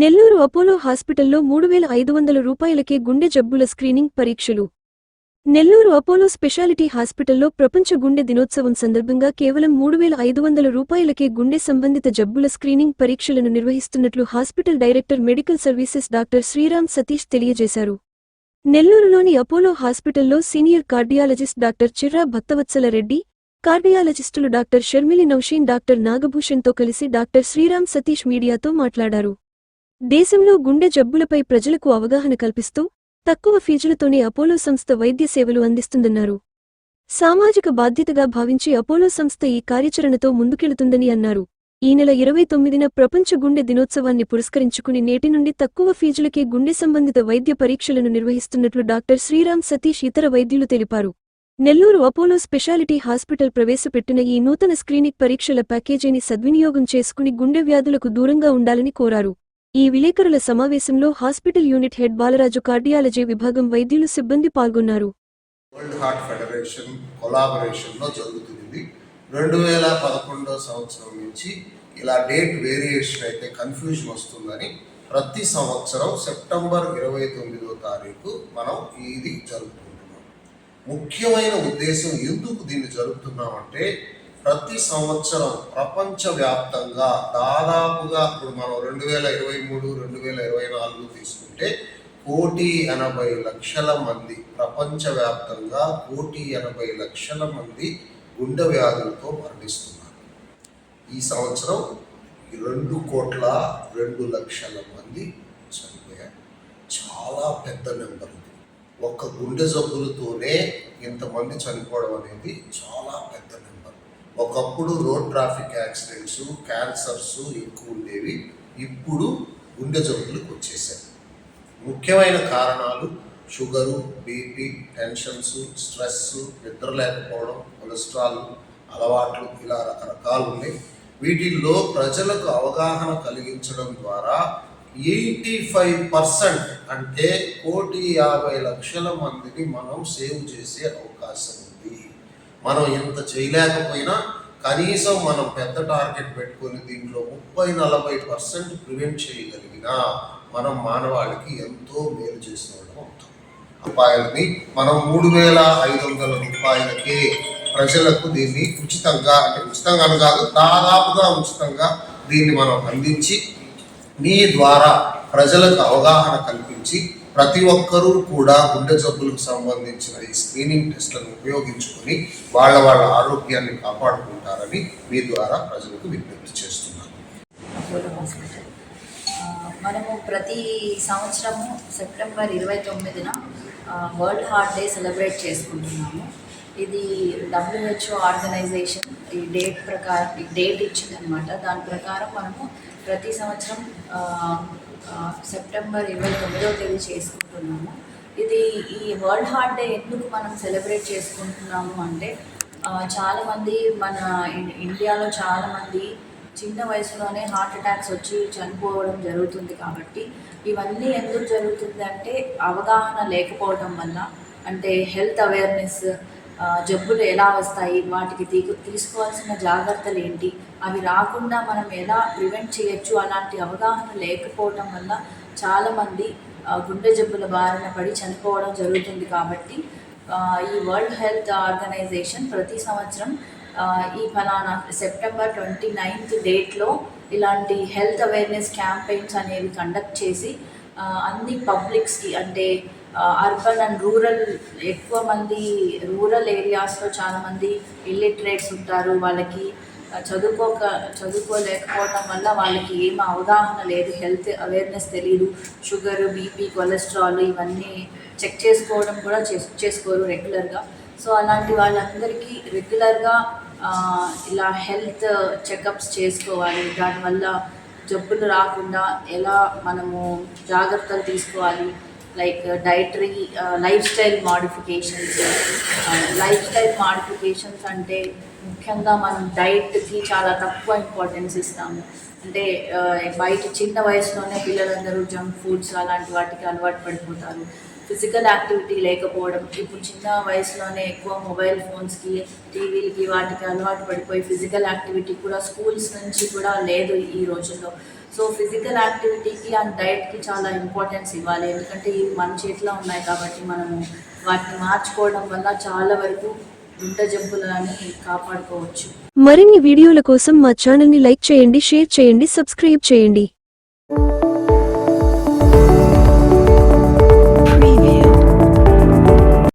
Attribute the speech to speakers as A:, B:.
A: Nellore Apollo హాస్పిటల్లో మూడు వేల ఐదు వందల రూపాయలకే గుండె జబ్బుల స్క్రీనింగ్ పరీక్షలు. నెల్లూరు అపోలో స్పెషాలిటీ హాస్పిటల్లో ప్రపంచ గుండె దినోత్సవం సందర్భంగా కేవలం మూడు వేల ఐదు వందల రూపాయలకే గుండె సంబంధిత జబ్బుల స్క్రీనింగ్ పరీక్షలను నిర్వహిస్తున్నట్లు hospital director medical services doctor Sriram Satish తెలియజేశారు. నెల్లూరులోని అపోలో హాస్పిటల్లో senior cardiologist doctor Chirra Bhaktavatsala Reddy కార్డియాలజిస్టులు doctor Sharmili Naushin doctor నాగభూషణ్తో కలిసి డాక్టర్ శ్రీరామ్ సతీష్ మీడియాతో మాట్లాడారు. దేశంలో గుండె జబ్బులపై ప్రజలకు అవగాహన కల్పిస్తూ తక్కువ ఫీజులతోనే అపోలో సంస్థ వైద్య సేవలు అందిస్తుందన్నారు. సామాజిక బాధ్యతగా భావించి అపోలో సంస్థ ఈ కార్యాచరణతో ముందుకెళుతుందని అన్నారు. ఈ నెల ఇరవై తొమ్మిదిన ప్రపంచ గుండె దినోత్సవాన్ని పురస్కరించుకుని నేటి నుండి తక్కువ ఫీజులకే గుండె సంబంధిత వైద్య పరీక్షలను నిర్వహిస్తున్నట్లు డాక్టర్ శ్రీరామ్ సతీష్ ఇతర వైద్యులు తెలిపారు. నెల్లూరు అపోలో స్పెషాలిటీ హాస్పిటల్ ప్రవేశపెట్టిన ఈ నూతన స్క్రీనింగ్ పరీక్షల ప్యాకేజీని సద్వినియోగం చేసుకుని గుండె వ్యాధులకు దూరంగా ఉండాలని కోరారు. ఈ విలేకరుల సమావేశంలో hospital unit head Balaraju cardiology విభాగం వైద్యులు సిబ్బంది పాల్గొన్నారు.
B: వరల్డ్ హార్ట్ ఫెడరేషన్ కొలాబరేషన్లో జరుగుతుంది. రెండు వేల పదకొండో సంవత్సరం నుంచి ఇలా డేట్ వేరియేషన్ అయితే కన్ఫ్యూజన్ వస్తుందని ప్రతి సంవత్సరం సెప్టెంబర్ ఇరవై తొమ్మిదో తారీఖు మనం ఇది జరుపుకుంటున్నాం. ముఖ్యమైన ఉద్దేశం ఎందుకు దీన్ని జరుపుతున్నామంటే ప్రతి సంవత్సరం ప్రపంచవ్యాప్తంగా దాదాపుగా ఇప్పుడు మనం రెండు వేల ఇరవై మూడు రెండు వేల ఇరవై నాలుగు తీసుకుంటే కోటి ఎనభై లక్షల మంది ప్రపంచవ్యాప్తంగా కోటి ఎనభై లక్షల మంది గుండె వ్యాధులతో మరణిస్తున్నారు. ఈ సంవత్సరం రెండు కోట్ల రెండు లక్షల మంది చనిపోయారు. చాలా పెద్ద నెంబర్ ఇది. ఒక్క గుండె జబ్బులతోనే ఇంతమంది చనిపోవడం అనేది చాలా పెద్ద నెంబర్. ఒకప్పుడు రోడ్ ట్రాఫిక్ యాక్సిడెంట్స్ క్యాన్సర్స్ ఎక్కువ ఉండేవి ఇప్పుడు గుండె జబ్బులకు వచ్చేసాయి. ముఖ్యమైన కారణాలు షుగరు బీపీ టెన్షన్స్ స్ట్రెస్ నిద్ర లేకపోవడం కొలెస్ట్రాల్ అలవాట్లు ఇలా రకరకాలు ఉన్నాయి. వీటిల్లో ప్రజలకు అవగాహన కలిగించడం ద్వారా ఎయిటీ ఫైవ్ పర్సెంట్ అంటే కోటి యాభై లక్షల మందిని మనం సేవ్ చేసే అవకాశం మనం ఎంత చేయలేకపోయినా కనీసం మనం పెద్ద టార్గెట్ పెట్టుకొని దీంట్లో ముప్పై నలభై పర్సెంట్ ప్రివెంట్ చేయగలిగినా మనం మానవాళికి ఎంతో మేలు చేసిన వాళ్ళం అవుతాం. రూపాయలని మనం మూడు వేల ఐదు వందల రూపాయలకే ప్రజలకు దీన్ని ఉచితంగా అంటే ఉచితంగాను కాదు దాదాపుగా ఉచితంగా దీన్ని మనం అందించి మీ ద్వారా ప్రజలకు అవగాహన కల్పించి ప్రతి ఒక్కరూ కూడా గుండె జబ్బులకు సంబంధించిన ఈ స్క్రీనింగ్ టెస్ట్లను ఉపయోగించుకొని వాళ్ళ వాళ్ళ ఆరోగ్యాన్ని కాపాడుకుంటారని మీ ద్వారా ప్రజలకు విజ్ఞప్తి చేస్తున్నాను.
C: మనము ప్రతి సంవత్సరము సెప్టెంబర్ ఇరవై తొమ్మిదిన వరల్డ్ హార్ట్ డే సెలబ్రేట్ చేసుకుంటున్నాము. ఇది డబ్ల్యూహెచ్ఓ ఆర్గనైజేషన్ ఈ డేట్ ప్రకారం ఈ డేట్ ఇచ్చిందనమాట దాని ప్రకారం మనము ప్రతి సంవత్సరం సెప్టెంబర్ ఇరవై తొమ్మిదవ తేదీ చేసుకుంటున్నాము. ఇది ఈ వరల్డ్ హార్ట్ డే ఎందుకు మనం సెలబ్రేట్ చేసుకుంటున్నాము అంటే చాలామంది మన ఇండియాలో చాలామంది చిన్న వయసులోనే హార్ట్ అటాక్స్ వచ్చి చనిపోవడం జరుగుతుంది కాబట్టి ఇవన్నీ ఎందుకు జరుగుతుంది అంటే అవగాహన లేకపోవడం వల్ల అంటే హెల్త్ అవేర్నెస్ జబ్బులు ఎలా వస్తాయి వాటికి తీ తీసుకోవాల్సిన జాగ్రత్తలు ఏంటి అవి రాకుండా మనం ఎలా ప్రివెంట్ చేయొచ్చు అలాంటి అవగాహన లేకపోవడం వల్ల చాలామంది గుండె జబ్బుల బారిన పడి చనిపోవడం జరుగుతుంది కాబట్టి ఈ వరల్డ్ హెల్త్ ఆర్గనైజేషన్ ప్రతి సంవత్సరం ఈ ఫలానా సెప్టెంబర్ ట్వంటీ నైన్త్ డేట్లో ఇలాంటి హెల్త్ అవేర్నెస్ క్యాంపెయిన్స్ అనేవి కండక్ట్ చేసి అన్ని పబ్లిక్స్కి అంటే అర్బన్ అండ్ రూరల్ ఎక్కువ మంది రూరల్ ఏరియాస్లో చాలామంది ఇల్లిటరేట్స్ ఉంటారు. వాళ్ళకి చదువుకోక చదువుకోలేకపోవడం వల్ల వాళ్ళకి ఏం అవగాహన లేదు. హెల్త్ అవేర్నెస్ తెలియదు షుగర్ బీపీ కొలెస్ట్రాల్ ఇవన్నీ చెక్ చేసుకోవడం కూడా చెక్ చేసుకోరు రెగ్యులర్గా సో అలాంటి వాళ్ళందరికీ రెగ్యులర్గా ఇలా హెల్త్ చెకప్స్ చేసుకోవాలి. దానివల్ల జబ్బులు రాకుండా ఎలా మనము జాగ్రత్తలు తీసుకోవాలి? Like dietary lifestyle modifications lifestyle modifications అంటే ముఖ్యంగా మనం డైట్కి చాలా తక్కువ ఇంపార్టెన్స్ ఇస్తాము. అంటే uh, బయట చిన్న వయసులోనే పిల్లలందరూ జంక్ ఫుడ్స్ అలాంటి వాటికి అలవాటు పడిపోతారు. ఫిజికల్ యాక్టివిటీ లేకపోవడం ఇప్పుడు చిన్న వయసులోనే ఎక్కువ మొబైల్ ఫోన్స్కి టీవీలకి వాటికి అలవాటు పడిపోయి ఫిజికల్ యాక్టివిటీ కూడా స్కూల్స్ నుంచి కూడా లేదు ఈ రోజుల్లో. సో ఫిజికల్ యాక్టివిటీకి అండ్ డైట్కి చాలా ఇంపార్టెన్స్ ఇవ్వాలి. ఎందుకంటే ఇవి మన చేతిలో ఉన్నాయి కాబట్టి మనము వాటిని మార్చుకోవడం వల్ల చాలా వరకు గుంట జబ్బులని కాపాడుకోవచ్చు.
A: మరిన్ని వీడియోల కోసం మా ఛానల్ని లైక్ చేయండి షేర్ చేయండి సబ్స్క్రైబ్ చేయండి.